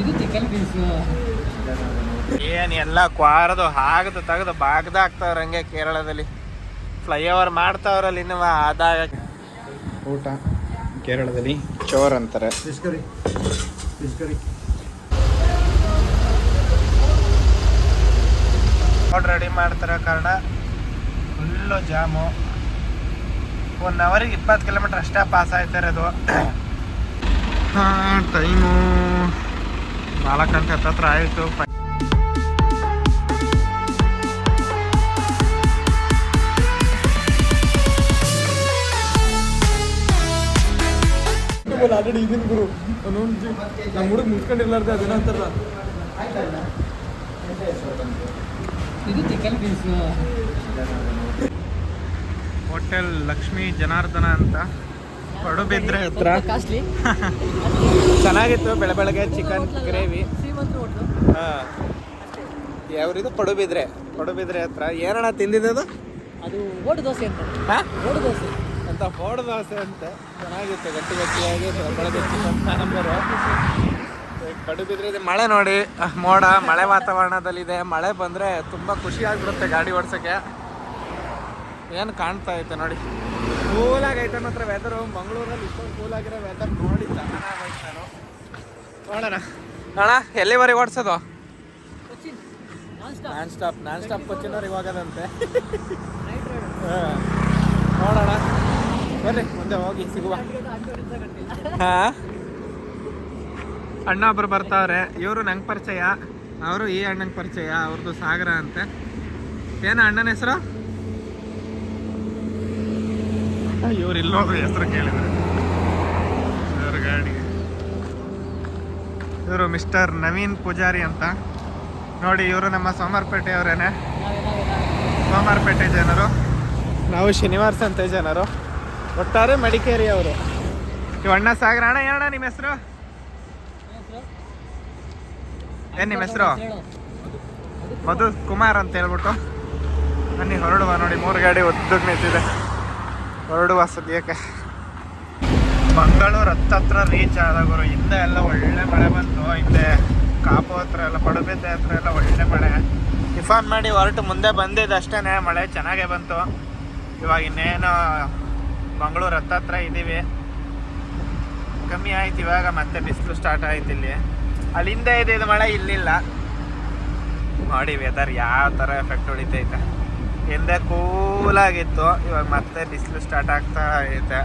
ಇದು chicken piece ಏನ್ ಎಲ್ಲ ಕ್ವಾರದು ಹಾಗದು ತೆಗೆದು ಬಾಗ್ದ ಹಾಕ್ತಾವ್ರ ಹಂಗೆ ಕೇರಳದಲ್ಲಿ. ಫ್ಲೈಓವರ್ ಮಾಡ್ತಾವ್ರಲ್ಲಿ ಇನ್ನು ಆದಾಗ. ಊಟ ಕೇರಳದಲ್ಲಿ. ಚೋರ್ ಅಂತಾರೆ. ರೆಡಿ ಮಾಡ್ತಿರೋ ಕಾರಣ ಫುಲ್ಲು ಜಾಮು. ಒನ್ ಅವರಿಗೆ ಇಪ್ಪತ್ತು ಕಿಲೋಮೀಟ್ರ್ ಅಷ್ಟೇ ಪಾಸ್ ಆಯ್ತಾ ಇರೋದು. ಟೈಮು ನಾಲ್ಕು ಗಂಟೆ ಹತ್ತತ್ರ ಆಯಿತು. ಆಲ್ರೆಡಿ ಇದೀನಿ ಗುರು ನಮ್ಮ ಹುಡುಗ ಮುಚ್ಕೊಂಡಿರ್ಲಾರ್ದೆ ಅದೇನೋ ಅಂತಾರಲ್ಲ ಇದು chicken piece hotel Lakshmi Janardhana ಅಂತ. ಪಡುಬಿದ್ರೆ ಹತ್ರ. ಕಾಸ್ಟ್ಲಿ. ಚೆನ್ನಾಗಿತ್ತು ಬೆಳೆ ಬೆಳಗ್ಗೆ ಚಿಕನ್ ಗ್ರೇವಿ ಹಾಂ. ಯಾವ್ರಿದು ಪಡುಬಿದ್ರೆ ಪಡುಬಿದ್ರೆ ಹತ್ರ. ಏನಣ್ಣ ತಿಂದಿದ್ದು ಅದು? ಓಡು ದೋಸೆ ಅಂತ. ಹಾಂ? ಓಡು ದೋಸೆ. ಅಂತ ಓಡು ದೋಸೆ ಅಂತ. ಚೆನ್ನಾಗಿತ್ತು ಗಟ್ಟಿ ಗಟ್ಟಿಯಾಗಿ ಬೆಳಗ್ಗೆ ಚಿಕನ್ ಸಾಂಬಾರು. ಕಡುಬಿದ್ರೆ ಮಳೆ ನೋಡಿ ಮೋಡ ಮಳೆ ವಾತಾವರಣದಲ್ಲಿದೆ. ಮಳೆ ಬಂದರೆ ತುಂಬ ಖುಷಿ ಆಗ್ಬಿಡುತ್ತೆ ಗಾಡಿ ಓಡ್ಸೋಕ್ಕೆ. ಏನು ಕಾಣ್ತಾ ಐತೆ ನೋಡಿ. ಕೂಲಾಗಿ ಆಗೈತೆ ಮಾತ್ರ ವೆದರು ಮಂಗಳೂರಲ್ಲಿ ಇಷ್ಟೊಂದು ಕೂಲಾಗಿರೋ ವೆದರ್ ನೋಡಿ ನಾನು ನೋಡೋಣ. ಅಣ್ಣ ಎಲ್ಲಿವರೆಗೆ ಓಡಿಸೋದು? ನಾನ್ ಸ್ಟಾಪ್ ನಾನ್ ಸ್ಟಾಪ್ ಕೊಚ್ಚಿನವ್ರು ಇವಾಗದಂತೆ. ನೋಡೋಣ. ಬರ್ರಿ ಮುಂದೆ ಹೋಗಿ ಸಿಗುವ. ಹಾ? ಅಣ್ಣ ಒಬ್ರು ಬರ್ತಾವ್ರೆ. ಇವರು ನಂಗೆ ಪರಿಚಯ. ಅವರು ಈ ಅಣ್ಣಂಗೆ ಪರಿಚಯ. ಅವ್ರದ್ದು ಸಾಗರ ಅಂತೆ. ಏನು ಅಣ್ಣನ ಹೆಸರು? ಇವ್ರು ಇಲ್ಲೋದು ಹೆಸರು ಕೇಳಿದ್ರೆ. ಇವ್ರ ಗಾಡಿ. ಇವರು ಮಿಸ್ಟರ್ ನವೀನ್ ಪೂಜಾರಿ ಅಂತ. ನೋಡಿ, ಇವರು ನಮ್ಮ ಸೋಮವಾರಪೇಟೆಯವರೇನೆ ಸೋಮಾರ್ಪೇಟೆ ಜನರು. ನಾವು ಶನಿವಾರ ಸಂತೆ ಜನರು. ಒಟ್ಟಾರೆ ಮಡಿಕೇರಿ ಅವರು. ಇವ ಅಣ್ಣ ಸಾಗರ. ಅಣ್ಣ ಏನಣ್ಣ ನಿಮ್ಮ ಹೆಸರು? ಏನ್ ನಿಮ್ಮ ಹೆಸರು? ಮಧು ಕುಮಾರ್ ಅಂತ ಹೇಳ್ಬಿಟ್ಟು. ಬನ್ನಿ, ಹೊರಡುವ ನೋಡಿ, ಮೂರು ಗಾಡಿ ಒದ್ದು ನಿಂತಿದೆ. ಹೊರಡುವ ಸದ್ಯಕ್ಕೆ. ಮಂಗಳೂರು ಹತ್ತತ್ರ ರೀಚ್ ಆದಾಗರು ಹಿಂದೆ ಎಲ್ಲ ಒಳ್ಳೆ ಮಳೆ ಬಂತು, ಹಿಂದೆ ಕಾಪು ಹತ್ರ ಎಲ್ಲ, ಪಡುಬಿದ್ದೆ ಹತ್ರ ಎಲ್ಲ ಒಳ್ಳೆ ಮಳೆ. ಟಿಫಾನ್ ಮಾಡಿ ಹೊರಟು ಮುಂದೆ ಬಂದಿದ್ದು ಅಷ್ಟೇ ಮಳೆ ಚೆನ್ನಾಗೇ ಬಂತು. ಇವಾಗ ಇನ್ನೇನು ಮಂಗಳೂರು ಹತ್ತತ್ರ ಇದ್ದೀವಿ ಕಮ್ಮಿ ಆಯ್ತು ಇವಾಗ, ಮತ್ತೆ ಬಿಸಿಲು ಸ್ಟಾರ್ಟ್ ಆಯ್ತು ಇಲ್ಲಿ. ಹಿಂದೆ ಇದ್ದಿದ್ದು ಮಳೆ ಇಲ್ಲಿಲ್ಲ. ನೋಡಿ ವೆದರ್ ಯಾವ ಥರ ಎಫೆಕ್ಟ್ ಹೊಡಿತೈತೆ ಹಿಂದೆ ಕೂಲಾಗಿತ್ತು ಇವಾಗ ಮತ್ತೆ ಬಿಸಿಲು ಸ್ಟಾರ್ಟ್ ಆಗ್ತಾ ಐತೆ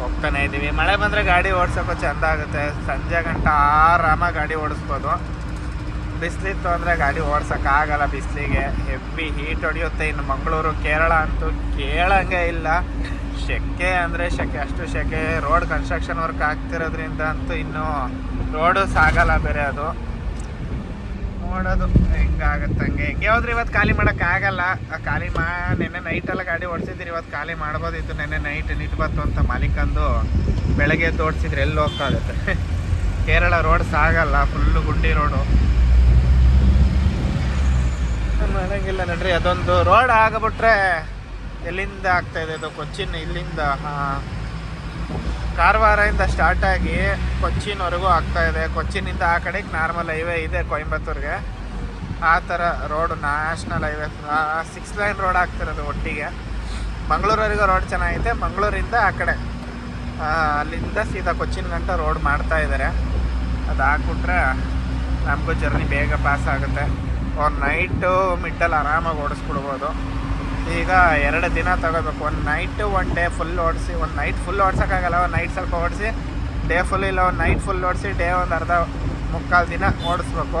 ಹೋಗ್ತಾನೆ ಇದ್ದೀವಿ ಮಳೆ ಬಂದರೆ ಗಾಡಿ ಓಡ್ಸೋಕ್ಕೂ ಚೆಂದ ಆಗುತ್ತೆ. ಸಂಜೆ ಗಂಟ ಆರಾಮ ಗಾಡಿ ಓಡಿಸ್ಬೋದು. ಬಿಸಿಲಿತ್ತು ಅಂದರೆ ಗಾಡಿ ಓಡ್ಸೋಕ್ಕಾಗಲ್ಲ ಬಿಸಿಲಿಗೆ. ಹೆವಿ ಹೀಟ್ ಹೊಡೆಯುತ್ತೆ. ಇನ್ನು ಮಂಗಳೂರು, ಕೇರಳ ಅಂತೂ ಕೇಳಂಗೆ ಇಲ್ಲ. ಸೆಕೆ ಅಂದರೆ ಸೆಕೆ ಅಷ್ಟು ಸೆಕೆ ರೋಡ್ ಕನ್ಸ್ಟ್ರಕ್ಷನ್ ವರ್ಕ್ ಆಗ್ತಿರೋದ್ರಿಂದ ಅಂತೂ ಇನ್ನೂ ರೋಡು ಸಾಗಲ್ಲ ಬೇರೆ ಅದು. ನೋಡೋದು ಹೆಂಗಾಗತ್ತೆ ಹಂಗೆ ಹೆಂಗೆ ಹೋದ್ರೆ ಇವತ್ತು ಖಾಲಿ ಮಾಡೋಕ್ಕಾಗಲ್ಲ ಖಾಲಿ ಮಾ ನೆನ್ನೆ ನೈಟೆಲ್ಲ ಗಾಡಿ ಓಡಿಸಿದ್ರಿ ಇವತ್ತು ಖಾಲಿ ಮಾಡ್ಬೋದಿತ್ತು. ನೆನ್ನೆ ನೈಟ್ ನಿಟ್ಬತ್ತು ಅಂತ ಮಾಲೀಕಂದು ಬೆಳಗ್ಗೆ ಎದ್ದು ಓಡಿಸಿದ್ರೆ ಎಲ್ಲಿ ಹೋಗ್ತಾಗುತ್ತೆ ಕೇರಳ ರೋಡ್ ಸಾಗಲ್ಲ ಫುಲ್ಲು ಗುಂಡಿ ರೋಡು ಮಾಡಂಗಿಲ್ಲ ನಡ್ರಿ ಅದೊಂದು ರೋಡ್ ಆಗಿಬಿಟ್ರೆ ಎಲ್ಲಿಂದ ಆಗ್ತಾ ಇದೆ? ಅದು ಕೊಚ್ಚಿನ್ ಇಲ್ಲಿಂದ? ಆ, ಕಾರವಾರದಿಂದ ಸ್ಟಾರ್ಟ್ ಆಗಿ ಕೊಚ್ಚಿನವರೆಗೂ ಆಗ್ತಾ ಇದೆ. ಕೊಚ್ಚಿನಿಂದ ಆ ಕಡೆಗೆ ನಾರ್ಮಲ್ ಹೈವೇ ಇದೆ ಕೊಯಂಬತ್ತೂರಿಗೆ. ಆ ಥರ road national highway six lane road ಆಗ್ತಿರೋದು ಒಟ್ಟಿಗೆ. ಮಂಗಳೂರವರೆಗೂ ರೋಡ್ ಚೆನ್ನಾಗಿದೆ ಮಂಗಳೂರಿಂದ ಆ ಕಡೆ ಅಲ್ಲಿಂದ ಸೀದಾ ಕೊಚ್ಚಿನ್ ಗಂಟ ರೋಡ್ ಮಾಡ್ತಾ ಇದ್ದಾರೆ ಅದು ಹಾಕ್ಬಿಟ್ರೆ ನಮಗೂ ಜರ್ನಿ ಬೇಗ ಪಾಸ್ ಆಗುತ್ತೆ. ಒಂದು ನೈಟು ಮಿಡ್ಡಲ್ಲಿ ಆರಾಮಾಗಿ ಓಡಿಸ್ಬಿಡ್ಬೋದು. ಈಗ ಎರಡು ದಿನ ತಗೋಬೇಕು. ಒಂದು ನೈಟು ಒನ್ ಡೇ ಫುಲ್ ಓಡಿಸಿ ಒಂದು ನೈಟ್ ಫುಲ್ ಓಡ್ಸೋಕ್ಕಾಗಲ್ಲ ಒಂದು ನೈಟ್ ಸ್ವಲ್ಪ ಓಡಿಸಿ ಡೇ ಫುಲ್ ಇಲ್ಲ ಒಂದು ನೈಟ್ ಫುಲ್ ಓಡಿಸಿ ಡೇ ಒಂದು ಅರ್ಧ ಮುಕ್ಕಾಲು ದಿನ ಓಡಿಸ್ಬೇಕು.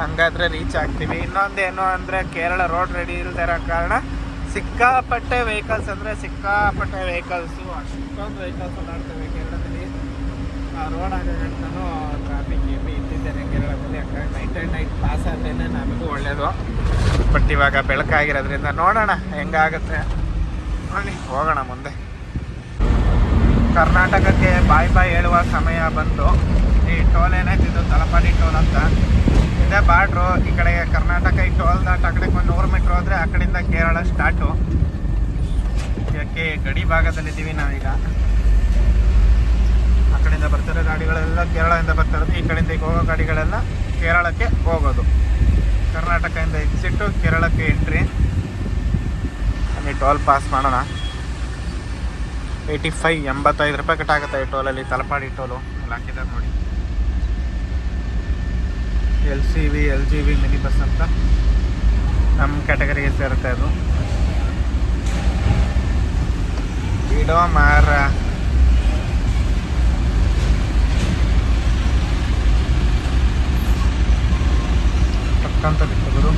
ಹಂಗಾದ್ರೆ ರೀಚ್ ಆಗ್ತೀವಿ. ಇನ್ನೊಂದು ಏನು ಅಂದರೆ ಕೇರಳ ರೋಡ್ ರೆಡಿ ಇಲ್ಲದೆ ಇರೋ ಕಾರಣ ಸಿಕ್ಕಾಪಟ್ಟೆ ವೆಹಿಕಲ್ಸ್ ಅಂದರೆ ಸಿಕ್ಕಾಪಟ್ಟೆ ವೆಹಿಕಲ್ಸು ಅಷ್ಟೊಂದು ವೆಹಿಕಲ್ಸ್ ಓಡಾಡ್ತವೆ ಕೇರಳದಲ್ಲಿ. ರೋಡ್ ಆಗಂಟೂ ಟ್ರಾಫಿಕ್ ಎಮ್ಮಿ ಇದ್ದಿದ್ದೇನೆ ಕೇರಳದಲ್ಲಿ. ಯಾಕಂದ್ರೆ ನೈಟ್ ಆ್ಯಂಡ್ ನೈಟ್ ಪಾಸ್ ಆದ್ರೇ ನಮಗೂ ಒಳ್ಳೆಯದು ಬಟ್ ಇವಾಗ ಬೆಳಕಾಗಿರೋದ್ರಿಂದ ನೋಡೋಣ ಹೆಂಗಾಗುತ್ತೆ. ನೋಡಿ ಹೋಗೋಣ ಮುಂದೆ. ಕರ್ನಾಟಕಕ್ಕೆ ಬಾಯ್ ಬಾಯ್ ಹೇಳುವ ಸಮಯ ಬಂತು ಈ ಟೋಲ್ ಏನಾಯ್ತಿದ್ದು ತಲಪಾಡಿ ಟೋಲ್ ಅಂತ. ಇದೇ ಬಾರ್ಡ್ರು ಈ ಕಡೆಗೆ ಕರ್ನಾಟಕ ಈ ಟೋಲ್ ದಾಟ ಆ ಕಡೆ ಒಂದು ನೂರು ಮೀಟ್ರ್ ಹೋದರೆ ಆ ಕಡೆಯಿಂದ ಕೇರಳ ಸ್ಟಾರ್ಟು ಯಾಕೆ ಗಡಿ ಭಾಗದಲ್ಲಿದ್ದೀವಿ ನಾವೀಗ. ಆ ಗಾಡಿಗಳೆಲ್ಲ ಕೇರಳದಿಂದ ಬರ್ತಿರೋದು ಈ ಕಡೆಯಿಂದ ಈಗ ಹೋಗೋ ಗಾಡಿಗಳೆಲ್ಲ ಕೇರಳಕ್ಕೆ ಹೋಗೋದು. ಕರ್ನಾಟಕದಿಂದ ಎಕ್ಸಿಟ್ಟು ಕೇರಳಕ್ಕೆ ಎಂಟ್ರಿ. ಅಲ್ಲಿ ಟೋಲ್ ಪಾಸ್ ಮಾಡೋಣ. ಏಯ್ಟಿ ಫೈವ್, ಎಂಬತ್ತೈದು ರೂಪಾಯಿ ಕಟ್ಟಾಗುತ್ತೆ ಈ ಟೋಲಲ್ಲಿ, ತಲಪಾಡಿ ಟೋಲು. ಅಲ್ಲಿ ಹಾಕಿದ್ದಾರೆ ನೋಡಿ. L C V, L G V mini bus ಅಂತ. ನಮ್ಮ ಕ್ಯಾಟಗರಿಗೆ ಸೇರುತ್ತೆ ಅದು. ಬಿಡೋ ಮಾರ. ಟಕ್ಕಂತ ಬಿಟ್ಟು ಗುರು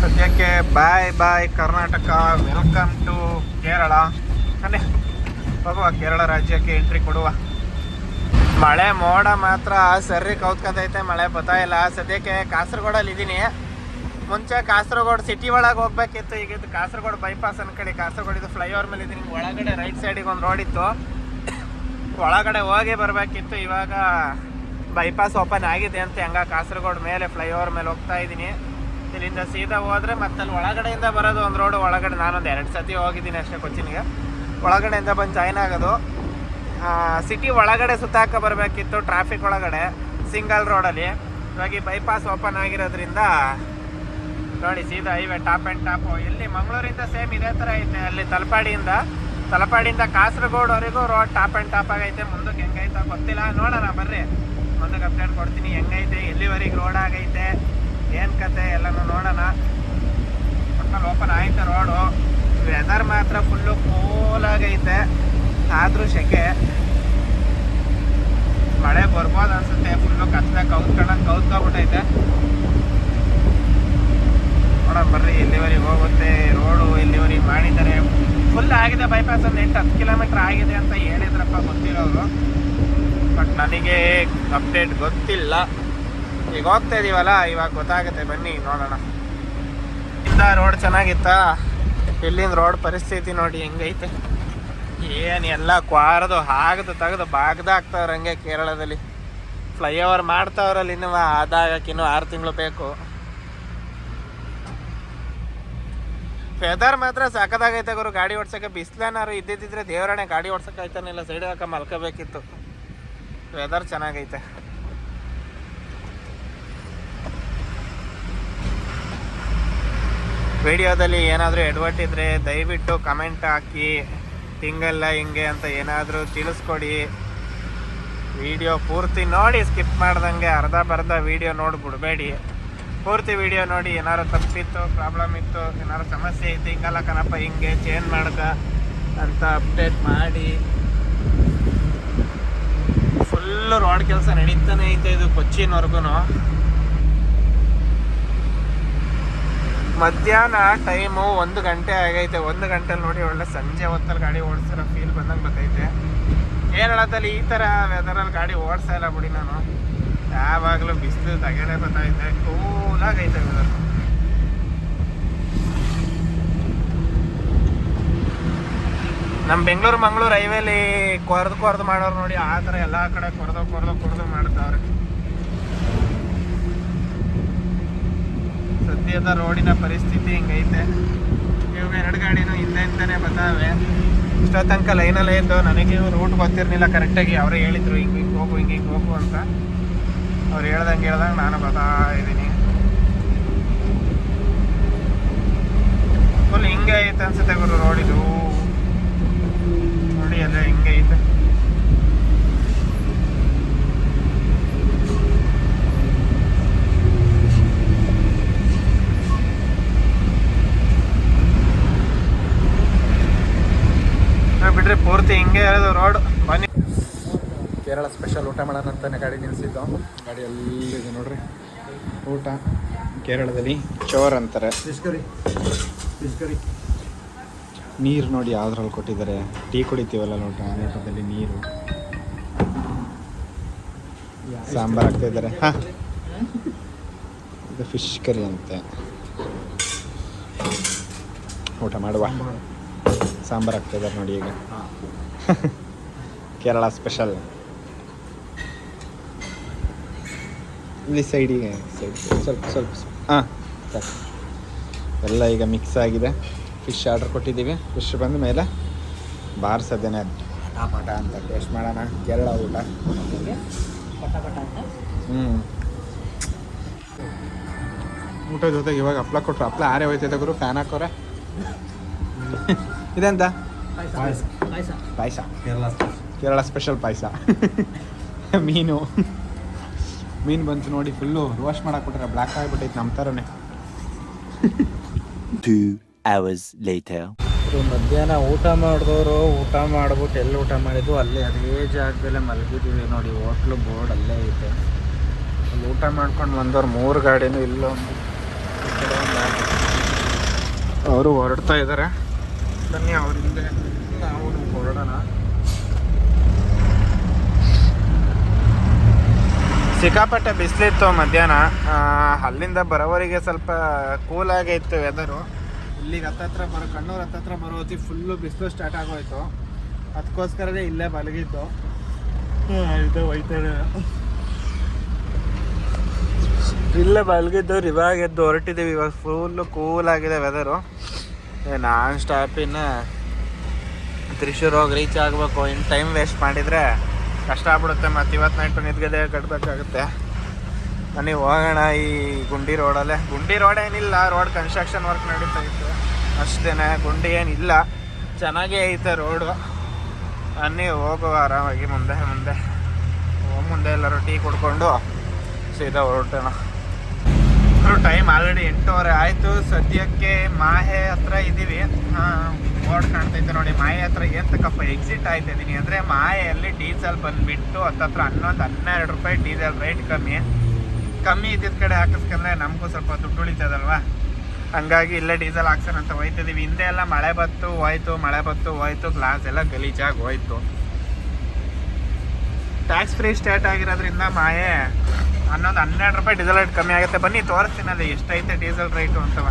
ಸದ್ಯಕ್ಕೆ bye bye Karnataka welcome to Kerala. ಅನ್ನೇ ಹೋಗುವ ಕೇರಳ ರಾಜ್ಯಕ್ಕೆ ಎಂಟ್ರಿ ಕೊಡುವ. ಮಳೆ ಮೋಡ ಮಾತ್ರ ಸರ್ರಿ ಕೌತ್ಕೊಂತೈತೆ, ಮಳೆ ಬರ್ತಾ ಇಲ್ಲ. ಸದ್ಯಕ್ಕೆ ಕಾಸರಗೋಡಲ್ಲಿ ಇದ್ದೀನಿ. ಮುಂಚೆ ಕಾಸರಗೋಡು ಸಿಟಿ ಒಳಗೆ ಹೋಗ್ಬೇಕಿತ್ತು ಈಗ ಇದು ಕಾಸರಗೋಡು ಬೈಪಾಸ್ ಅನ್ಕಡೆ ಕಾಸರಗೋಡು ಇದು ಫ್ಲೈಓವರ್ ಮೇಲೆ ಇದ್ದೀನಿ. ಒಳಗಡೆ ರೈಟ್ ಸೈಡಿಗೆ ಒಂದು ರೋಡ್ ಇತ್ತು. ಒಳಗಡೆ ಹೋಗಿ ಬರಬೇಕಿತ್ತು. ಇವಾಗ ಬೈಪಾಸ್ ಓಪನ್ ಆಗಿದೆ ಅಂತ ಹೆಂಗ ಕಾಸರಗೋಡು ಮೇಲೆ ಫ್ಲೈಓವರ್ ಮೇಲೆ ಹೋಗ್ತಾ ಇದ್ದೀನಿ. ಇಲ್ಲಿಂದ ಸೀದಾ ಹೋದ್ರೆ ಮತ್ತೆ ಅಲ್ಲಿ ಒಳಗಡೆಯಿಂದ ಬರೋದು ಒಂದು ರೋಡ್ ಒಳಗಡೆ ನಾನೊಂದು ಎರಡು ಸತಿ ಹೋಗಿದ್ದೀನಿ ಅಷ್ಟೇ ಕೊಚ್ಚಿನಿಗೆ. ಒಳಗಡೆಯಿಂದ ಬಂದು ಜಾಯ್ನ್ ಆಗೋದು. ಸಿಟಿ ಒಳಗಡೆ ಸುತ್ತಾಕ ಬರಬೇಕಿತ್ತು ಟ್ರಾಫಿಕ್ ಒಳಗಡೆ ಸಿಂಗಲ್ ರೋಡಲ್ಲಿ ಇವಾಗ ಬೈಪಾಸ್ ಓಪನ್ ಆಗಿರೋದ್ರಿಂದ ನೋಡಿ ಸೀದಾ ಹೈವೇ ಟಾಪ್ ಆ್ಯಂಡ್ ಟಾಪು ಇಲ್ಲಿ ಮಂಗಳೂರಿಂದ ಸೇಮ್ ಇದೇ ಥರ ಐತೆ, ಅಲ್ಲಿ ತಲಪಾಡಿಯಿಂದ. ತಲಪಾಡಿಯಿಂದ ಕಾಸರಗೋಡ್ವರೆಗೂ ರೋಡ್ ಟಾಪ್ ಆ್ಯಂಡ್ ಟಾಪ್ ಆಗೈತೆ, ಮುಂದಕ್ಕೆ ಹೆಂಗೈತೆ ಗೊತ್ತಿಲ್ಲ. ನೋಡೋಣ, ಬರ್ರಿ. ಮುಂದಕ್ಕೆ ಅಪ್ಡೇಟ್ ಕೊಡ್ತೀನಿ. ಹೆಂಗೈತೆ? ಎಲ್ಲಿವರೆಗೆ ರೋಡ್ ಆಗೈತೆ? ಏನು ಕತೆ? ಎಲ್ಲನೂ ನೋಡೋಣ. ಒಟ್ಟಲ್ಲಿ ಓಪನ್ ಆಯ್ತು ರೋಡು. ವೆದರ್ ಮಾತ್ರ ಫುಲ್ಲು ಕೂಲಾಗೈತೆ ಆದರೂ ಸೆಕೆ ಮಳೆ ಬರ್ಬೋದು ಅನ್ಸುತ್ತೆ. ಫುಲ್ಲು ಕತ್ಲೆ ಕೌತ್ಕೊಂಡಂಗೆ ಕೌತ್ಕೊಬಿಟ್ಟೈತೆ. ನೋಡೋಣ ಬರ್ರಿ. ಎಲ್ಲಿವರೆಗೆ ಹೋಗುತ್ತೆ? ರೋಡು ಎಲ್ಲಿವರೆಗೆ ಮಾಡಿದ್ದಾರೆ? ಫುಲ್ ಆಗಿದೆ. ಬೈಪಾಸ್ ಒಂದು ಎಂಟು ಹತ್ತು ಕಿಲೋಮೀಟ್ರ್ ಆಗಿದೆ ಅಂತ ಹೇಳಿದ್ರಪ್ಪ ಗೊತ್ತಿರೋರು. ಬಟ್ ನನಗೆ ಅಪ್ಡೇಟ್ ಗೊತ್ತಿಲ್ಲ. ಈಗ ಹೋಗ್ತಾ ಇದೀವಲ್ಲ, ಇವಾಗ ಗೊತ್ತಾಗುತ್ತೆ. ಬನ್ನಿ, ನೋಡೋಣ. ಇಂದ ರೋಡ್ ಚೆನ್ನಾಗಿತ್ತಾ? ಇಲ್ಲಿಂದ ರೋಡ್ ಪರಿಸ್ಥಿತಿ ನೋಡಿ ಹೆಂಗೈತೆ. ಏನು ಎಲ್ಲ ಕ್ವಾರದು, ಹಾಗದು, ತೆಗೆದು ಬಾಗ್ದಾಗ್ತಾವ್ರೆ ಹಂಗೆ ಕೇರಳದಲ್ಲಿ. ಫ್ಲೈಓವರ್ ಮಾಡ್ತಾವ್ರಲ್ಲಿ ಇನ್ನೂ ಇನ್ನೂ ಆರು ತಿಂಗಳು ಬೇಕು. ವೆದರ್ ಮಾತ್ರ ಸಾಕದಾಗೈತೆ ಗುರು. ಗಾಡಿ ಓಡ್ಸಕ್ಕೆ ಬಿಸಿಲೇನಾರು ಇದ್ದಿದ್ದಿದ್ರೆ ದೇವರಣೆ ಗಾಡಿ ಓಡ್ಸಕ್ಕೆ ಆಯ್ತಾನಿಲ್ಲ ಸೈಡ್ ಹಾಕ ಮಲ್ಕೋಬೇಕಿತ್ತು. ವೆದರ್ ಚೆನ್ನಾಗೈತೆ. ವಿಡಿಯೋದಲ್ಲಿ ಏನಾದರೂ ಎಡ್ವರ್ಟ್ ಇದ್ದರೆ ದಯವಿಟ್ಟು ಕಮೆಂಟ್ ಹಾಕಿ ಹಿಂಗಲ್ಲ ಹಿಂಗೆ ಅಂತ ಏನಾದರೂ ತಿಳಿಸ್ಕೊಡಿ. ವಿಡಿಯೋ ಪೂರ್ತಿ ನೋಡಿ ಸ್ಕಿಪ್ ಮಾಡ್ದಂಗೆ ಅರ್ಧ ಬರ್ಧ ವಿಡಿಯೋ ನೋಡಿ ಬಿಡಬೇಡಿ. ಪೂರ್ತಿ ವಿಡಿಯೋ ನೋಡಿ ಏನಾರು ತಪ್ಪಿತ್ತು ಪ್ರಾಬ್ಲಮ್ ಇತ್ತು ಏನಾರು ಸಮಸ್ಯೆ ಇತ್ತು ಹಿಂಗಲ್ಲ ಕಣಪ್ಪ, ಹಿಂಗೆ ಚೇಂಜ್ ಮಾಡ್ದ ಅಂತ ಅಪ್ಡೇಟ್ ಮಾಡಿ ಫುಲ್ಲು ರೋಡ್ ಕೆಲಸ ನಡೀತಾನೆ ಐತೆ ಇದು ಕೊಚ್ಚಿನವರೆಗೂ ಮಧ್ಯಾಹ್ನ ಟೈಮು ಒಂದು ಗಂಟೆ ಆಗೈತೆ. ಒಂದು ಗಂಟೆಲಿ ನೋಡಿ ಒಳ್ಳೆ ಸಂಜೆ ಹೊತ್ತಲ್ಲಿ ಗಾಡಿ ಓಡಿಸಿರೋ ಫೀಲ್ ಬಂದಂಗೆ ಬರ್ತೈತೆ. ಕೇರಳದಲ್ಲಿ ಈ ಥರ ವೆದರಲ್ಲಿ ಗಾಡಿ ಓಡಿಸ್ತಾ ಇಲ್ಲ ಬಿಡಿ ನಾನು. ಯಾವಾಗಲೂ ಬಿಸಿಲು ತಗಡೆ ಇದ್ದೆ ಕೂಲಾಗೈತೆ ವೆದರ್ ನಮ್ಮ ಬೆಂಗಳೂರು, ಮಂಗಳೂರು ಹೈವೇಲಿ ಕೊರ್ದು ಕೊರ್ದು ಮಾಡೋರು ನೋಡಿ ಆ ಥರ ಎಲ್ಲ ಕಡೆ ಕೊರ್ದು ಕೊರ್ದು ಕೊರ್ದು ಮಾಡ್ತಾವ್ರೆ. ಸದ್ಯದ ರೋಡಿನ ಪರಿಸ್ಥಿತಿ ಹಿಂಗೈತೆ. ಇವಾಗ ಎರಡು ಗಾಡಿನೂ ಹಿಂದೆ ಹಿಂದೆನೇ ಬರ್ತಾವೆ ಇಷ್ಟೋ ತನಕ ಲೈನಲ್ಲೇ ಇದ್ದು ನನಗೆ ರೂಟ್ ಗೊತ್ತಿರಲಿಲ್ಲ ಕರೆಕ್ಟಾಗಿ ಅವರೇ ಹೇಳಿದ್ರು, ಹಿಂಗೆ ಹಿಂಗೆ ಹೋಗು, ಹಿಂಗೆ ಹಿಂಗೆ ಹೋಗು ಅಂತ. ಅವ್ರು ಹೇಳ್ದಂಗೆ ಹೇಳ್ದಂಗೆ ನಾನು ಬರ್ತಾ ಇದ್ದೀನಿ. ಫುಲ್ ಹಿಂಗೆ ಐತೆ ಅನ್ಸುತ್ತೆ ಗುರು ರೋಡಿದು ಎಲ್ಲ ಹಿಂಗೆ ಐತೆ ಬಿಡ್ರಿ ಪೂರ್ತಿ ಹಿಂಗೆ ಇರೋದು ರೋಡ್ ಬನ್ನಿ. ಕೇರಳ ಸ್ಪೆಷಲ್ ಊಟ ಮಾಡೋಣ ಅಂತಾನೆ ಗಾಡಿ ನಿಲ್ಸಿದ್ದು. ಗಾಡಿ ಎಲ್ಲಿದೆ ನೋಡ್ರಿ? ಊಟ ಕೇರಳದಲ್ಲಿ. ಚೋರ್ ಅಂತಾರೆ. ಫಿಶ್ ಕರಿ ಫಿಶ್ ಕರಿ ನೀರು ನೋಡಿ ಯಾವ್ದ್ರಲ್ಲಿ ಕೊಟ್ಟಿದ್ದಾರೆ? ಟೀ ಕುಡಿತೀವಲ್ಲ ನೋಡ್ರಿ ಆ ಲೋಟದಲ್ಲಿ ನೀರು. ಸಾಂಬಾರು ಹಾಕ್ತಾ ಇದ್ದಾರೆ. ಹಾಂ. ಇದು ಫಿಶ್ ಕರಿ ಅಂತೆ. ಊಟ ಮಾಡುವ. ಸಾಂಬಾರು ಹಾಕ್ತಾ ಇದ್ದಾರೆ ನೋಡಿ ಈಗ. ಕೇರಳ ಸ್ಪೆಷಲ್. ಇಲ್ಲಿ ಸೈಡಿಗೆ, ಸೈಡ್, ಸ್ವಲ್ಪ ಸ್ವಲ್ಪ ಹಾಂ ಎಲ್ಲ ಈಗ ಮಿಕ್ಸ್ ಆಗಿದೆ. ಫಿಶ್ ಆರ್ಡರ್ ಕೊಟ್ಟಿದ್ದೀವಿ. ಫಿಶ್ ಬಂದ ಮೇಲೆ ಬಾರಿಸದೇನೆ ಪಟಾಪಟ ಅಂತ ಟೇಸ್ಟ್ ಮಾಡೋಣ. ಕೇರಳ ಊಟ. ಹ್ಞೂ ಊಟ ಜೊತೆಗೆ ಇವಾಗ ಹಪ್ಳ ಕೊಟ್ರು. ಹಪ್ಳ ಆರೇ ಹೋಯ್ತೈತೆ ಗುರು ಫ್ಯಾನ್ ಹಾಕೋರೆ. ಇದೆಂತ? ಪಾಯಸ. ಕೇರಳ ಕೇರಳ ಸ್ಪೆಷಲ್ ಪಾಯಸ. ಮೀನು. ಮೀನು ಬಂತು ನೋಡಿ ಫುಲ್ಲು ರೋಸ್ಟ್ ಮಾಡಕ್ಕೆ ಕೊಟ್ರೆ ಬ್ಲ್ಯಾಕ್ ಆಗಿಬಿಟ್ಟೈತೆ ನಮ್ಮ ಥರನೇ hours later. ಮಧ್ಯಾಹ್ನ ಊಟ ಮಾಡಿದವರು ಊಟ ಮಾಡ್ಬಿಟ್ಟು ಎಲ್ಲಿ ಊಟ ಮಾಡಿದ್ವು? ಅಲ್ಲೇ ಅದೇ ಜಾಗದಲ್ಲೇ ಮಲಗಿದ್ದೀವಿ ನೋಡಿ, ಹೋಟ್ಲು ಬೋರ್ಡ್ ಅಲ್ಲೇ ಐತೆ ಅಲ್ಲಿ ಊಟ ಮಾಡ್ಕೊಂಡು ಬಂದವ್ರು ಮೂರು ಗಾಡಿನೂ ಒಂದು. ಅವರು ಹೊರಡ್ತಾ ಇದ್ದಾರೆ. ಬನ್ನಿ, ಅವ್ರ ಹಿಂದೆ. ನಾವು ಹೊರಡೋಣ. ಸಿಕ್ಕಾಪಟ್ಟೆ ಬಿಸಿಲಿತ್ತು ಮಧ್ಯಾಹ್ನ. ಅಲ್ಲಿಂದ ಬರೋವರೆಗೆ ಸ್ವಲ್ಪ ಕೂಲ್ ಆಗಿತ್ತು ವೆದರು ಇಲ್ಲಿಗೆ ಹತ್ತತ್ರ ಬರೋ, ಕಣ್ಣೂರು ಹತ್ತತ್ರ ಬರೋ ಹೊತ್ತಿ ಫುಲ್ಲು ಬಿಸಿಲು ಸ್ಟಾರ್ಟ್ ಆಗೋಯ್ತು. ಅದಕ್ಕೋಸ್ಕರನೇ ಇಲ್ಲೇ ಮಲಗಿದ್ದು ಇದು ಹೋಯ್ತಾನೆ. ಇಲ್ಲೇ ಬಲಗಿದ್ದು ಇವಾಗ ಎದ್ದು ಹೊರಟಿದ್ದೀವಿ ಇವಾಗ ಫುಲ್ಲು ಕೂಲ್ ಆಗಿದೆ ವೆದರು ನಾನ್ ಸ್ಟಾಪಿನ ತ್ರಿಶೂರ್ ಹೋಗಿ ರೀಚ್ ಆಗಬೇಕು. ಇನ್ನು ಟೈಮ್ ವೇಸ್ಟ್ ಮಾಡಿದರೆ ಕಷ್ಟ ಆಗ್ಬಿಡುತ್ತೆ. ಮತ್ತು ಇವತ್ತು ನೈಟು ನಿದ್ಗದೆ ಕಟ್ಟಬೇಕಾಗುತ್ತೆ ನನಗೆ ಹೋಗೋಣ ಈ ಗುಂಡಿ ರೋಡಲ್ಲೇ. ಗುಂಡಿ ರೋಡ್ ಏನಿಲ್ಲ, ರೋಡ್ ಕನ್ಸ್ಟ್ರಕ್ಷನ್ ವರ್ಕ್ ನಡೀತಾ ಇತ್ತು. ಅಷ್ಟೇ ಗುಂಡಿ ಏನಿಲ್ಲ. ಚೆನ್ನಾಗೇ ಐತೆ ರೋಡು. ಅನ್ನಿ, ಹೋಗುವ ಆರಾಮಾಗಿ ಮುಂದೆ ಮುಂದೆ. ಹೋಗಿ ಮುಂದೆ ಎಲ್ಲರೂ ಟೀ ಕುಡ್ಕೊಂಡು ಸೀದಾ ಹೊರಟೋಣ. ಟೈಮ್ ಆಲ್ರೆಡಿ ಎಂಟೂವರೆ ಆಯಿತು. ಸದ್ಯಕ್ಕೆ ಮಾಹೆ ಹತ್ರ ಇದ್ದೀವಿ ಬೋರ್ಡ್ ಕಾಣ್ತೈತೆ ನೋಡಿ, ಮಾಹೆ ಹತ್ರ ಏತಕ್ಕಪ್ಪ ಎಕ್ಸಿಟ್ ಆಯ್ತಿದ್ದೀನಿ ಅಂದರೆ ಮಾಹೆಯಲ್ಲಿ ಡೀಸೆಲ್ ಬಂದುಬಿಟ್ಟು ಹತ್ತತ್ರ ಹನ್ನೊಂದು, ಹನ್ನೆರಡು ರೂಪಾಯಿ ಡೀಸೆಲ್ ರೇಟ್ ಕಮ್ಮಿ. ಕಮ್ಮಿ ಇದ್ದಿದ್ದ ಕಡೆ ಹಾಕಿಸ್ಕಂದ್ರೆ ನಮಗೂ ಸ್ವಲ್ಪ ದುಡ್ಡು ಉಳಿತದಲ್ವಾ? ಹಂಗಾಗಿ ಇಲ್ಲೇ ಡೀಸೆಲ್ ಹಾಕ್ಸೋಣ ಅಂತ ಹೋಯ್ತಿದ್ದೀವಿ ಹಿಂದೆ ಎಲ್ಲ ಮಳೆ ಬತ್ತು ಹೋಯ್ತು, ಮಳೆ ಬತ್ತು ಹೋಯ್ತು, ಗ್ಲಾಸ್ ಎಲ್ಲ ಗಲೀಜಾಗಿ ಹೋಯ್ತು. ಟ್ಯಾಕ್ಸ್ ಫ್ರೀ ಸ್ಟೇಟ್ ಆಗಿರೋದ್ರಿಂದ ಮಾಯೆ. ಹನ್ನೊಂದು ಹನ್ನೆರಡು ರೂಪಾಯಿ ಡೀಸೆಲ್ ರೇಟ್ ಕಮ್ಮಿ ಆಗುತ್ತೆ. ಬನ್ನಿ, ತೋರಿಸ್ತೀನಿ ಅಲ್ಲಿ ಎಷ್ಟೈತೆ ಡೀಸೆಲ್ ರೇಟು ಅಂತವ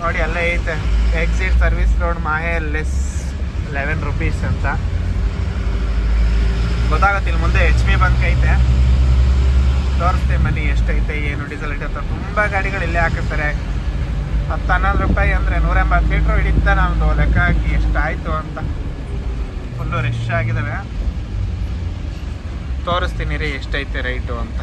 ನೋಡಿ, ಅಲ್ಲೇ ಐತೆ. ಎಕ್ಸಿಟ್ ಸರ್ವಿಸ್ ರೋಡ್ ಮಾಯೆ ಲೆಸ್ ಲೆವೆನ್ ರುಪೀಸ್ ಅಂತ. ಗೊತ್ತಾಗುತ್ತೆ ಮುಂದೆ ಹೆಚ್ ಬಿ ಬಂಕ್ ಐತೆ. ತೋರಿಸ್ತೀನಿ ಎಷ್ಟೈತೆ, ಏನು ಡೀಸೆಲ್ ಐತೆ ಅಂತ ತುಂಬ ಗಾಡಿಗಳು ಇಲ್ಲೇ ಹಾಕಿರ್ತಾರೆ. ಹತ್ತು ಹನ್ನೊಂದು ರೂಪಾಯಿ ಅಂದರೆ ನೂರ ಎಂಬತ್ತು ಲೀಟ್ರ್ ಹಿಡಿತಾ ನಮ್ಮದು ಲೆಕ್ಕ ಹಾಕಿ ಎಷ್ಟಾಯಿತು ಅಂತ. ಫುಲ್ಲು ರಶ್ ಆಗಿದ್ದಾವೆ ತೋರಿಸ್ತೀನಿ ರೀ ಎಷ್ಟೈತೆ ರೈಟು ಅಂತ.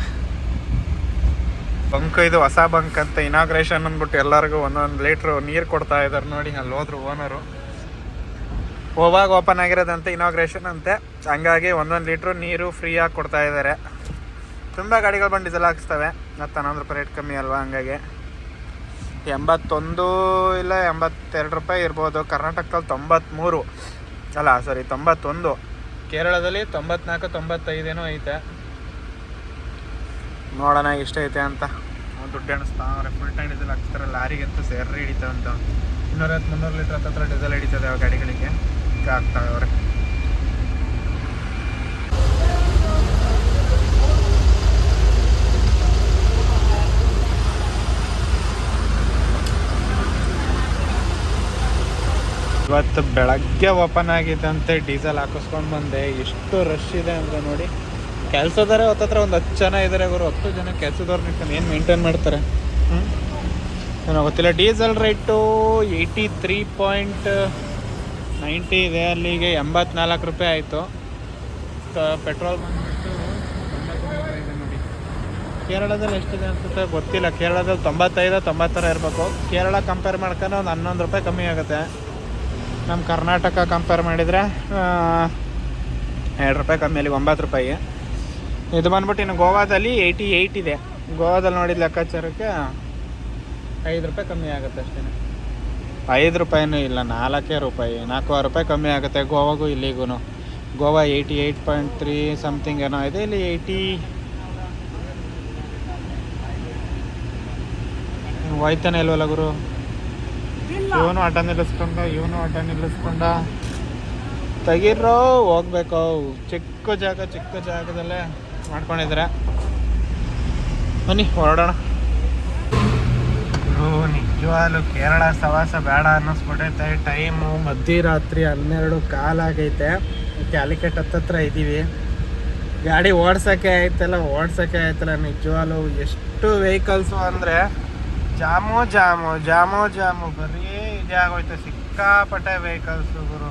ಬಂಕ್ ಇದು ಹೊಸ ಬಂಕ್ ಅಂತ ಇನಾಗ್ರೇಷನ್ ಅಂದ್ಬಿಟ್ಟು ಎಲ್ಲರಿಗೂ ಒಂದೊಂದು ಲೀಟ್ರು ನೀರು ಕೊಡ್ತಾ ಇದ್ದಾರೆ ನೋಡಿ, ಅಲ್ಲಿ ಹೋದ್ರು ಓನರು ಹೋವಾಗ ಓಪನ್ ಆಗಿರೋದಂತೆ ಇನಾಗ್ರೇಷನ್ ಅಂತೆ. ಹಂಗಾಗಿ ಒಂದೊಂದು ಲೀಟ್ರು ನೀರು ಫ್ರೀಯಾಗಿ ಕೊಡ್ತಾ ಇದ್ದಾರೆ ತುಂಬ ಗಾಡಿಗಳು ಬಂದು ಡೀಸೆಲ್ ಹಾಕಿಸ್ತವೆ. ಮತ್ತು ಹನ್ನೊಂದು ರೂಪಾಯಿ ರೇಟ್ ಕಮ್ಮಿ ಅಲ್ವಾ ಹಂಗಾಗಿ. ಎಂಬತ್ತೊಂದು ಇಲ್ಲ ಎಂಬತ್ತೆರಡು ರೂಪಾಯಿ ಇರ್ಬೋದು. ಕರ್ನಾಟಕದಲ್ಲಿ ತೊಂಬತ್ತ್ಮೂರು ಅಲ್ಲ ಸಾರಿ ತೊಂಬತ್ತೊಂದು. ಕೇರಳದಲ್ಲಿ ತೊಂಬತ್ನಾಲ್ಕು ತೊಂಬತ್ತೈದೇನೋ ಐತೆ. ನೋಡೋಣ ಎಷ್ಟೈತೆ ಅಂತ. ದುಡ್ಡು ಎಣಿಸ್ತಾವ್ರೆ ಫುಲ್ ಟೈಮ್ ಡೀಸೆಲ್ ಹಾಕ್ತಾರೆ ಲಾರಿಗಂತೂ ಸೇರಿ ಹಿಡಿತಾವಂತ. ಇನ್ನೂರೈವತ್ತು ಮುನ್ನೂರು ಲೀಟ್ರ್ ಹತ್ತತ್ರ ಡೀಸೆಲ್ ಹಿಡಿತದೆ ಆ ಗಾಡಿಗಳಿಗೆ. ಈಗ ಇವತ್ತು ಬೆಳಗ್ಗೆ ಓಪನ್ ಆಗಿದ್ದಂತೆ ಡೀಸೆಲ್ ಹಾಕಿಸ್ಕೊಂಡು ಬಂದೆ. ಎಷ್ಟು ರಶ್ ಇದೆ ಅಂದರೆ ನೋಡಿ ಕೆಲಸದವರೇ ಹೊತ್ತತ್ರ ಒಂದು ಹತ್ತು ಜನ ಇದ್ದಾರೆ ಗುರು. ಹತ್ತು ಜನ ಕೆಲಸದವ್ರು ನಿಂತ್ಕೊಂಡು ಏನು ಮೇಂಟೈನ್ ಮಾಡ್ತಾರೆ? ಹ್ಞೂ ಏನೋ ಗೊತ್ತಿಲ್ಲ. Diesel rate eighty three point ninety ಇದೆ ಅಲ್ಲಿಗೆ. ಎಂಬತ್ನಾಲ್ಕು ರೂಪಾಯಿ ಆಯಿತು. ಪೆಟ್ರೋಲ್ ಬಂದ್ಬಿಟ್ಟು ನೋಡಿ. ಕೇರಳದಲ್ಲಿ ಎಷ್ಟಿದೆ ಅನ್ಸುತ್ತೆ ಗೊತ್ತಿಲ್ಲ. ಕೇರಳದಲ್ಲಿ ತೊಂಬತ್ತೈದು ತೊಂಬತ್ತರ ಇರಬೇಕು. ಕೇರಳ ಕಂಪೇರ್ ಮಾಡ್ಕೊಂಡು ಒಂದು ಹನ್ನೊಂದು ರೂಪಾಯಿ ಕಮ್ಮಿ ಆಗುತ್ತೆ. ನಮ್ಮ ಕರ್ನಾಟಕ ಕಂಪೇರ್ ಮಾಡಿದರೆ ಎರಡು ರೂಪಾಯಿ ಕಮ್ಮಿ ಅಲ್ಲಿ ಒಂಬತ್ತು ರೂಪಾಯಿ. ಇದು ಬಂದ್ಬಿಟ್ಟು ಇನ್ನು ಗೋವಾದಲ್ಲಿ ಏಯ್ಟಿ ಏಯ್ಟ್ ಇದೆ. ಗೋವಾದಲ್ಲಿ ನೋಡಿದ ಲೆಕ್ಕಾಚಾರಕ್ಕೆ ಐದು ರೂಪಾಯಿ ಕಮ್ಮಿ ಆಗುತ್ತೆ ಅಷ್ಟೇ ಐದು ರೂಪಾಯಿನೂ ಇಲ್ಲ, ನಾಲ್ಕೇ ರೂಪಾಯಿ, ನಾಲ್ಕೂವರೆ ರೂಪಾಯಿ ಕಮ್ಮಿ ಆಗುತ್ತೆ ಗೋವಾಗೂ ಇಲ್ಲಿಗೂ Goa eighty eight point three something ಏನೋ ಇದೆ, ಇಲ್ಲಿ ಏಯ್ಟಿ ಹೋಯ್ತಾನೆ ಇಲ್ವಲ್ಲ ಗುರು? ಇವನು ಅಡ್ಡ ನಿಲ್ಲಿಸ್ಕೊಂಡ ಇವನು ಅಡ್ಡ ನಿಲ್ಲಿಸ್ಕೊಂಡ. ತೆಗಿರೋ ಹೋಗ್ಬೇಕು. ಚಿಕ್ಕ ಜಾಗ ಚಿಕ್ಕ ಜಾಗದಲ್ಲೇ ಮಾಡ್ಕೊಂಡಿದ್ರೆ. ಬನ್ನಿ ಹೊರಡೋಣ. ನಿಜವಾಗ್ಲು ಕೇರಳ ಸವಾಸ ಬೇಡ ಅನ್ನಿಸ್ಬಿಟ್ಟೈತೆ. ಟೈಮು ಮಧ್ಯರಾತ್ರಿ ಹನ್ನೆರಡು ಕಾಲಾಗೈತೆ ಕ್ಯಾಲಿಕೆಟ್ ಹತ್ತತ್ರ ಇದ್ದೀವಿ ಗಾಡಿ ಓಡ್ಸೋಕ್ಕೆ ಆಯ್ತಲ್ಲ ಓಡ್ಸೋಕ್ಕೆ ಆಯ್ತಲ್ಲ ನಿಜವಾಗ್ಲು ಎಷ್ಟು ವೆಹಿಕಲ್ಸು ಅಂದರೆ ಜಾಮೋ ಜಾಮು ಜಾಮೋ ಜಾಮು ಬರೀ ಇದೇ ಆಗೋಯ್ತು. ಸಿಕ್ಕಾಪಟ್ಟೆ ವೆಹಿಕಲ್ಸು ಗುರು.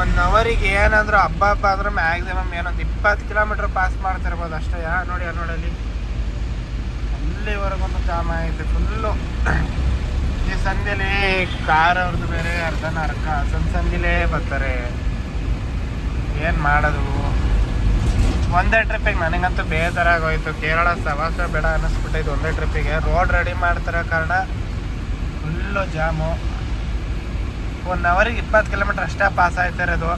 ಒನ್ ಅವರಿಗೆ ಏನಂದ್ರು ಹಬ್ಬ ಹಬ್ಬ ಅಂದ್ರೆ ಮ್ಯಾಕ್ಸಿಮಮ್ ಏನೊಂದು ಇಪ್ಪತ್ತು ಕಿಲೋಮೀಟ್ರ್ ಪಾಸ್ ಮಾಡ್ತಿರ್ಬೋದು ಅಷ್ಟೇ. ಯಾ, ನೋಡಿ ಯಾರು ನೋಡಿ ಅಲ್ಲಿ ಅಲ್ಲಿವರೆಗೊಂದು ಜಾಮ ಐತೆ ಫುಲ್ಲು ಈ ಸಂಧೆಲಿ ಕಾರ್ ಅವ್ರದ್ದು ಬೇರೆ ಅರ್ಧನ ಅರ್ಕ ಸಣ್ಣ ಸಂಧಿಲೇ ಬರ್ತಾರೆ. ಏನು ಮಾಡೋದು? ಒಂದೇ ಟ್ರಿಪ್ಪಿಗೆ ನನಗಂತೂ ಬೇಜಾರಾಗೋಯ್ತು. ಕೇರಳ ಸವಾಸ ಬೇಡ ಅನ್ನಿಸ್ಬಿಟ್ಟೈತೆ ಒಂದೇ ಟ್ರಿಪ್ಪಿಗೆ ರೋಡ್ ರೆಡಿ ಮಾಡ್ತಿರೋ ಕಾರಣ ಫುಲ್ಲು ಜಾಮು. ಒನ್ ಅವರಿಗೆ ಇಪ್ಪತ್ತು ಕಿಲೋಮೀಟ್ರ್ ಅಷ್ಟೇ ಪಾಸ್ ಆಯ್ತಾ ಇರೋದು.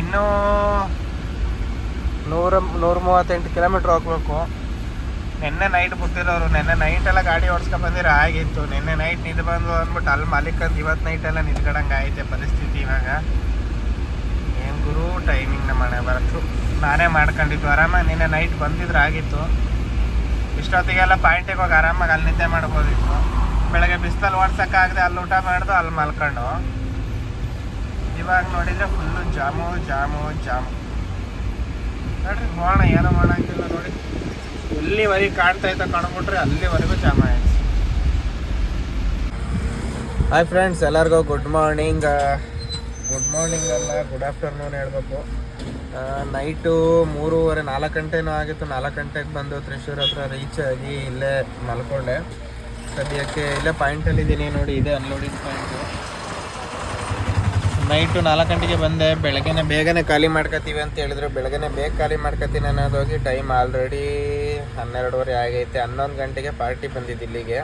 ಇನ್ನೂ ನೂರ ನೂರ ಮೂವತ್ತೆಂಟು ಕಿಲೋಮೀಟ್ರ್ ಹೋಗ್ಬೇಕು. ನಿನ್ನೆ ನೈಟ್ ಬಿಟ್ಟಿರೋರು, ನಿನ್ನೆ ನೈಟ್ ಎಲ್ಲ ಗಾಡಿ ಓಡಿಸ್ಕೊಂಡು ಬಂದಿರ ಆಗಿತ್ತು ನಿನ್ನೆ ನೈಟ್ ನಿದ್ದು ಬಂದು ಅಂದ್ಬಿಟ್ಟು ಅಲ್ಲಿ ಮಾಲೀಕಂದು ಇವತ್ತು ನೈಟ್ ಎಲ್ಲ ನಿಂತ್ಕೊಳಂಗೆ ಐತೆ ಪರಿಸ್ಥಿತಿ ಇವಾಗ. ಏನು ಗುರು ಟೈಮಿಂಗ್ ನಮ್ಮ ಮನೆ ಬರತ್ತು ನಾನೇ ಮಾಡ್ಕೊಂಡಿದ್ದು. ಆರಾಮಾಗಿ ನಿನ್ನೆ ನೈಟ್ ಬಂದಿದ್ರೆ ಆಗಿತ್ತು. ಇಷ್ಟೊತ್ತಿಗೆಲ್ಲ ಪಾಯಿಂಟಿಗೆ ಹೋಗಿ ಆರಾಮಾಗಿ ಅಲ್ಲಿ ನಿದ್ದೆ ಮಾಡ್ಬೋದಿತ್ತು. ಬೆಳಗ್ಗೆ ಬಿಸಿಲಲ್ಲಿ ಓಡ್ಸೋಕ್ಕಾಗದೆ ಅಲ್ಲಿ ಊಟ ಮಾಡ್ದು ಅಲ್ಲಿ ಮಲ್ಕೊಂಡು ಇವಾಗ ನೋಡಿದರೆ ಫುಲ್ಲು ಜಾಮು ಜಾಮು ಜಾಮು. ನೋಡ್ರಿ ಹೋಣ ಏನೋ ಮಾಡೋಂಗಿಲ್ಲ ನೋಡಿ. ಎಲ್ಲಿವರೆಗೆ ಕಾಣ್ತಾ ಇದ್ದ ಕಾಣ್ಬಿಟ್ರೆ ಅಲ್ಲಿವರೆಗೂ ಜಾಮ ಹಾಯ್ ಫ್ರೆಂಡ್ಸ್ ಎಲ್ಲರಿಗೂ ಗುಡ್ ಮಾರ್ನಿಂಗ್ ಗುಡ್ ಮಾರ್ನಿಂಗ್ ಅಲ್ಲ ಗುಡ್ ಆಫ್ಟರ್ನೂನ್ ಹೇಳ್ಬೇಕು. ನೈಟು ಮೂರುವರೆ ನಾಲ್ಕು ಗಂಟೆನೂ ಆಗಿತ್ತು. ನಾಲ್ಕು ಗಂಟೆಗೆ ಬಂದು ತ್ರಿಶೂರ್ ಹತ್ರ ರೀಚ್ ಆಗಿ ಇಲ್ಲೇ ಮಲ್ಕೊಂಡೆ. ಸದ್ಯಕ್ಕೆ ಇಲ್ಲೇ ಪಾಯಿಂಟಲ್ಲಿ ಇದ್ದೀನಿ ನೋಡಿ, ಇದೆ ಅನ್ಲೋಡಿಂಗ್ ಪಾಯಿಂಟು ನೈಟು ನಾಲ್ಕು ಗಂಟೆಗೆ ಬಂದೆ, ಬೆಳಗ್ಗೆನೆ ಬೇಗನೆ ಖಾಲಿ ಮಾಡ್ಕೊತೀವಿ ಅಂತ ಹೇಳಿದ್ರು. ಬೆಳಗ್ಗೆನೆ ಬೇಗ ಖಾಲಿ ಮಾಡ್ಕೊತೀನಿ ಅನ್ನೋದೋಗಿ ಟೈಮ್ ಆಲ್ರೆಡಿ ಹನ್ನೆರಡುವರೆ ಆಗೈತೆ. ಹನ್ನೊಂದು ಗಂಟೆಗೆ ಪಾರ್ಟಿ ಬಂದಿದ್ದು ಇಲ್ಲಿಗೆ.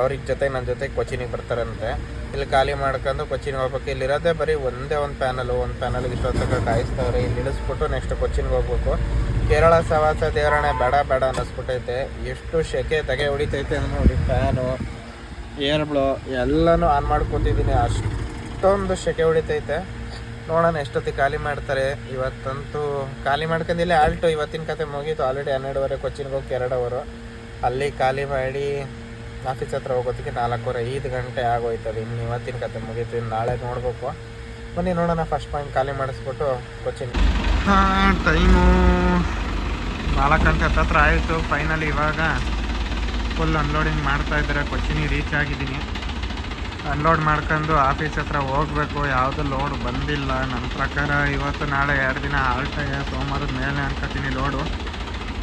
ಅವ್ರಿಗೆ ಜೊತೆ ನನ್ನ ಜೊತೆ ಕೊಚ್ಚಿನಿಗೆ ಬರ್ತಾರಂತೆ. ಇಲ್ಲಿ ಖಾಲಿ ಮಾಡ್ಕೊಂಡು ಕೊಚ್ಚಿನ್ಗೆ ಹೋಗ್ಬೇಕು. ಇಲ್ಲಿರೋದೇ ಬರೀ ಒಂದೇ ಒಂದು ಪ್ಯಾನಲು ಒಂದು ಪ್ಯಾನಲ್ಗೆ ಇಷ್ಟೊತ್ತಕ ಕಾಯಿಸ್ತವ್ರೆ ಇಲ್ಲಿ ಇಳಿಸ್ಬಿಟ್ಟು ನೆಕ್ಸ್ಟ್ ಕೊಚ್ಚಿನ್ಗೆ ಹೋಗ್ಬೇಕು. ಕೇರಳ ಸವಾಸ ದೇವರಣೆ ಬೇಡ ಬೇಡ ಅನ್ನಿಸ್ಬಿಟ್ಟೈತೆ. ಎಷ್ಟು ಶೆಕೆ ತೆಗೆ ಹೊಡಿತೈತೆ ಅಂದ್ರೆ ನೋಡಿ, ಫ್ಯಾನು ಏರ್ ಬ್ಲೋ ಎಲ್ಲನೂ ಆನ್ ಮಾಡ್ಕೊತಿದ್ದೀನಿ. ಅಷ್ಟೊಂದು ಶೆಕೆ ಹೊಡಿತೈತೆ. ನೋಡೋಣ ಎಷ್ಟೊತ್ತಿಗೆ ಖಾಲಿ ಮಾಡ್ತಾರೆ. ಇವತ್ತಂತೂ ಖಾಲಿ ಮಾಡ್ಕೊಂಡಿಲ್ಲ ಆಲ್ಟು ಇವತ್ತಿನ ಕತೆ ಮುಗೀತು. ಆಲ್ರೆಡಿ ಹನ್ನೆರಡುವರೆ ಕೊಚ್ಚಿನ್ಗೆ ಹೋಗಿ ಎರಡು ಅವರು. ಅಲ್ಲಿ ಖಾಲಿ ಮಾಡಿ ಆಫೀಸ್ ಹತ್ರ ಹೋಗೋದಕ್ಕೆ ನಾಲ್ಕೂವರೆ ಐದು ಗಂಟೆ ಆಗೋಯ್ತದೆ. ಇನ್ನು ಇವತ್ತಿನ ಕತೆ ಮುಗೀತು, ಇನ್ನು ನಾಳೆ ನೋಡಬೇಕು. ಬನ್ನಿ ನೋಡೋಣ ಫಸ್ಟ್ ಪಾಯಿಂಟ್ ಖಾಲಿ ಮಾಡಿಸ್ಬಿಟ್ಟು ಕೊಚ್ಚಿನ್ ಹಾಂ ಟೈಮು ನಾಲ್ಕು ಗಂಟೆ ಹತ್ತತ್ರ ಆಯಿತು. ಫೈನಲಿ ಇವಾಗ ಫುಲ್ ಅನ್ಲೋಡಿಂಗ್ ಮಾಡ್ತಾ ಇದ್ದಾರೆ. ಕೊಚ್ಚಿನಿ ರೀಚ್ ಆಗಿದ್ದೀನಿ. ಅನ್ಲೋಡ್ ಮಾಡ್ಕೊಂಡು ಆಫೀಸ್ ಹತ್ರ ಹೋಗಬೇಕು. ಯಾವುದು ಲೋಡ್ ಬಂದಿಲ್ಲ. ನನ್ನ ಪ್ರಕಾರ ಇವತ್ತು ನಾಳೆ ಎರಡು ದಿನ ಆಲ್ಟಾಗೆ ಸೋಮವಾರದ ಮೇಲೆ ಅನ್ಕೋತೀನಿ ಲೋಡು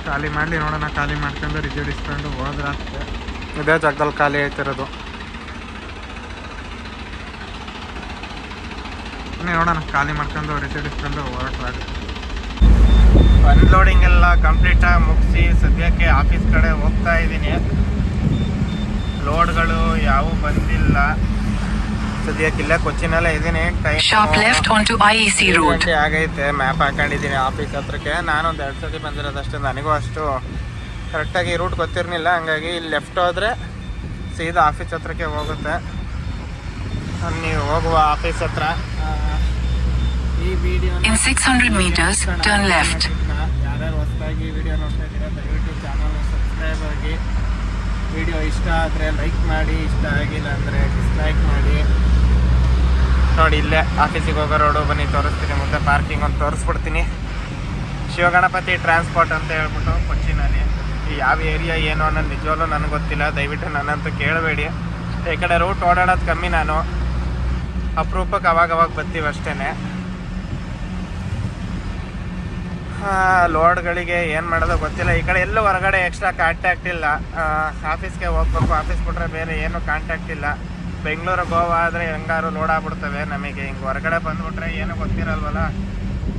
ಖಾಲಿ ಮಾಡಲಿ ನೋಡೋಣ. ಖಾಲಿ ಮಾಡ್ಕೊಂಡು ರಿಸೀವ್ ಇಸ್ಕೊಂಡು ಹೋದ್ರೆ ಇದೇ ಜಾಗದಲ್ಲಿ ಖಾಲಿ ಆಯ್ತಿರೋದು ನೋಡೋಣ. ಖಾಲಿ ಮಾಡ್ಕೊಂಡು ರಿಸೀವ್ ಇಸ್ಕೊಂಡು ಹೊರಟಾಗುತ್ತೆ ಅನ್ಲೋಡಿಂಗ್ ಎಲ್ಲ ಕಂಪ್ಲೀಟಾಗಿ ಮುಗಿಸಿ ಸದ್ಯಕ್ಕೆ ಆಫೀಸ್ ಕಡೆ ಹೋಗ್ತಾ ಇದ್ದೀನಿ. ಲೋಡ್ಗಳು ಯಾವೂ ಬಂದಿಲ್ಲ. ಸದ್ಯಕ್ಕೆ ಇಲ್ಲೇ ಕೊಚ್ಚಿನಲ್ಲೇ ಇದ್ದೀನಿ. Time road. ಗಂಟೆ ಆಗೈತೆ ಮ್ಯಾಪ್ ಹಾಕೊಂಡಿದ್ದೀನಿ ಆಫೀಸ್ ಹತ್ರಕ್ಕೆ. ನಾನು ಒಂದು ಎರಡು ಸತಿ ಬಂದಿರೋದಷ್ಟೇ ನನಗೂ ಅಷ್ಟು ಕರೆಕ್ಟಾಗಿ ರೂಟ್ ಗೊತ್ತಿರಲಿಲ್ಲ. ಹಂಗಾಗಿ ಇಲ್ಲಿ ಲೆಫ್ಟ್ ಹೋದರೆ ಸೀದಾ ಆಫೀಸ್ ಹತ್ರಕ್ಕೆ ಹೋಗುತ್ತೆ. ನೀವು ಹೋಗುವ ಆಫೀಸ್ ಹತ್ರ. ಈ video In 600 meters, turn left. ಯಾರ್ಯಾರು ಹೊಸದಾಗಿ ವಿಡಿಯೋ ನೋಡ್ತಾ ಇದ್ದೀರಾ ದಯವಿಟ್ಟು ಚಾನಲ್ನ ಸಬ್ಸ್ಕ್ರೈಬ್ ಆಗಿ. ವಿಡಿಯೋ ಇಷ್ಟ ಆದರೆ ಲೈಕ್ ಮಾಡಿ, ಇಷ್ಟ ಆಗಿಲ್ಲ ಅಂದರೆ ಡಿಸ್ಲೈಕ್ ಮಾಡಿ. ನೋಡಿ ಇಲ್ಲೇ ಆಫೀಸಿಗೆ ಹೋಗೋ ರೋಡು ಬನ್ನಿ, ತೋರಿಸ್ತೀನಿ ಮುಂದೆ ಪಾರ್ಕಿಂಗ್ ಒಂದು ತೋರಿಸ್ಬಿಡ್ತೀನಿ. ಶಿವಗಣಪತಿ ಟ್ರಾನ್ಸ್ಪೋರ್ಟ್ ಅಂತ ಹೇಳ್ಬಿಟ್ಟು ಕೊಚ್ಚಿನಲ್ಲಿ. ಯಾವ ಏರಿಯಾ ಏನು ಅನ್ನೋದು ನಿಜವಾಗ್ಲೂ ನನಗೆ ಗೊತ್ತಿಲ್ಲ, ದಯವಿಟ್ಟು ನನ್ನಂತೂ ಕೇಳಬೇಡಿ. ಈ ಕಡೆ ರೂಟ್ ಓಡಾಡೋದು ಕಮ್ಮಿ ನಾನು. ಅಪರೂಪಕ್ಕೆ ಅವಾಗವಾಗ ಅವಾಗ ಬರ್ತೀವಿ ಅಷ್ಟೇ ಲೋಡ್ಗಳಿಗೆ ಏನು ಮಾಡೋದು ಗೊತ್ತಿಲ್ಲ. ಈ ಕಡೆ ಎಲ್ಲೂ ಹೊರಗಡೆ ಎಕ್ಸ್ಟ್ರಾ ಕಾಂಟ್ಯಾಕ್ಟ್ ಇಲ್ಲ. ಆಫೀಸ್ಗೆ ಹೋಗ್ಬೇಕು ಆಫೀಸ್ ಬಿಟ್ರೆ ಬೇರೆ ಏನು ಕಾಂಟ್ಯಾಕ್ಟ್ ಇಲ್ಲ. ಬೆಂಗಳೂರು ಗೋವಾ ಆದರೆ ಹೆಂಗಾರು ಲೋಡ್ ಆಗ್ಬಿಡ್ತವೆ ನಮಗೆ. ಹಿಂಗೆ ಹೊರಗಡೆ ಬಂದ್ಬಿಟ್ರೆ ಏನು ಗೊತ್ತಿರಲ್ವಲ್ಲ.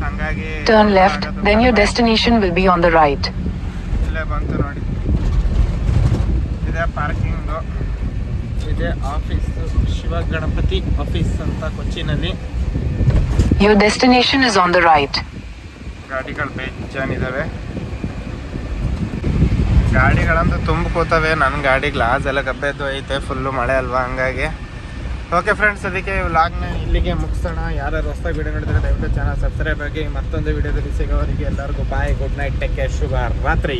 ಹಂಗಾಗಿ Turn left then your your ಕಡಿಮೆ. destination will be on the right. ಇಲ್ಲೇ ಬಂತು ನೋಡಿ. ಇದೇ ಪಾರ್ಕಿಂಗು ಇದೆ ಆಫೀಸ್ ಶಿವ ಗಣಪತಿ ಆಫೀಸ್ ಅಂತ ಕೊಚ್ಚಿನಲ್ಲಿ. Your destination is on the right. ಗಾಡಿಗಳು ಬೇಜಾನಿದ್ದಾವೆ ಗಾಡಿಗಳಂತೂ ತುಂಬ ಕೂತವೆ ನನ್ನ ಗಾಡಿ ಗ್ಲಾಸ್ ಎಲ್ಲ ಗಬ್ಬೆದ್ದು ಐತೆ ಫುಲ್ಲು ಮಳೆ ಅಲ್ವಾ, ಹಂಗಾಗಿ. ಓಕೆ ಫ್ರೆಂಡ್ಸ್ ಅದಕ್ಕೆ ವ್ಲಾಗ್ನ ಇಲ್ಲಿಗೆ ಮುಗಿಸೋಣ. ಯಾರು ಹೊಸ ವಿಡಿಯೋ ನೋಡಿದ್ರೆ ದಯವಿಟ್ಟು ಚಾನಲ್ ಸಬ್ಸ್ಕ್ರೈಬ್ ಆಗಿ. ಮತ್ತೊಂದು ವಿಡಿಯೋದಲ್ಲಿ ಸಿಗೋವರಿಗೆ ಎಲ್ಲರಿಗೂ bye good night take care ಶುಭ ರಾತ್ರಿ